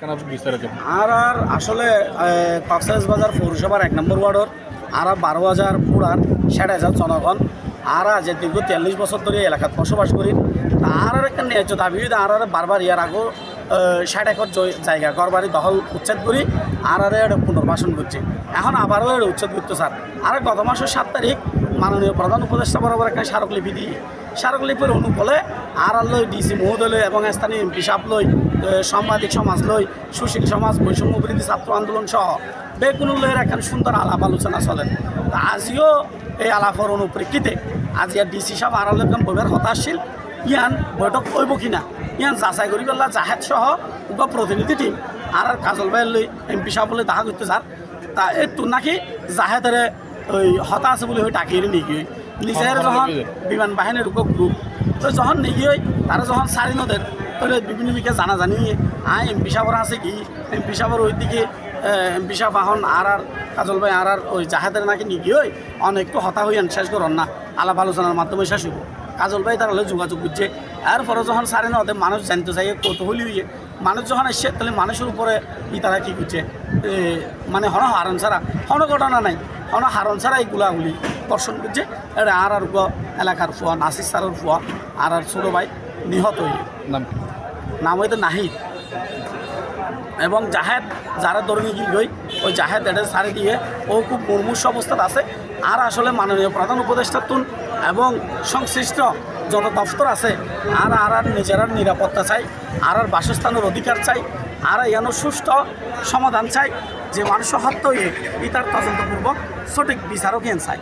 আর আর আসলে কক্সবাজার বাজার পৌরসভার এক নম্বর ওয়ার্ডর আর বারো হাজার পুরার ষাট হাজার জনগণ। আর যে দীর্ঘ চল্লিশ বছর ধরে এলাকাত বসবাস করি আর আর একটা ন্যায্য দাবি আর আর বারবার ইয়ার আগেও ষাট একর জায়গা, ঘরবাড়ি দখল উচ্ছেদ করি আর আর পুনর্বাসন করছে। এখন আবারও উচ্ছেদ করতে স্যার। আর গত মাসের সাত তারিখ মাননীয় প্রধান উপদেষ্টা বরাবর একটা স্মারকলিপি দিয়ে স্মারকলিপির অনুকূলে আর আর লই ডিসি মহোদয় এবং স্থানীয় এমপি সাহেব লই সাংবাদিক সমাজ লই সুশীল সমাজ, বৈষম্য বিরোধী ছাত্র আন্দোলন সহ বেকুন লইয়ের এখন সুন্দর আলাপ আলোচনা চলেন তা আজিও এই আলাপের অনুপ্রেক্ষিতে আজি আর ডিসি সাহেব আর একদম বইবার হতাশীল ইয়ান বৈঠক কইব কিনা? ইয়ান যাচাই করি পেলা জাহেদ সহ উপ প্রতিনিধি টিম। আর কাজল ভাইয়ের লই এমপি সাহেব দেখা করতে স্যার তা একটু নাকি জাহেদের ওই হতা আছে বলে ওই ডাকিয়ে নিয়ে নিজের যখন বিমান বাহিনীর উপ গ্রুপ তো যখন নিয়ে তারা যখন সারি নদের তাহলে বিভিন্ন দিকে জানা জানি আয় এমপি সাহেবের আছে কি? এমপি সাহেবের ওই দিকে এমপি সাহেব এখন আর আর কাজল ভাই আর আর ওই জাহাদের নাকি নিয়ে ওই অনেকটু হতা হইয়ান শেষ করন না আলাপ আলোচনার মাধ্যমে শেষ হইব কাজল ভাই তার হলে যোগাযোগ করছে এরপরে যখন সারে না মানুষ জানতে চাই কৌতূহলী হইয়ে মানুষ যখন এসছে তাহলে মানুষের উপরে ই তারা কী করছে মানে হন হারণ ছাড়া হন ঘটনা নাই। হন হারণ ছাড়া এই গুলাগুলি দর্শন করছে এটা আর আর এলাকার ফুয়া নাসির সারের ফুয়া আর আর ছোটো ভাই নিহত হইয়ে নাম? নাম হইতে নাহিদ। এবং জাহেদ যারা ধরে গিয়ে গই ওই জাহেদ এটা সারি দিয়ে ও খুব মুর্মুষ অবস্থাত আছে। আর আসলে মাননীয় প্রধান উপদেষ্টা তুন এবং সংশ্লিষ্ট যত দফতর আছে আর আর আর নিজেরা নিরাপত্তা চাই আর আর বাসস্থানের অধিকার চাই আর যেন সুষ্ঠু সমাধান চাই যে মানুষ হত্যা হয়ে ইতার তদন্তপূর্বক সঠিক বিচারক চাই।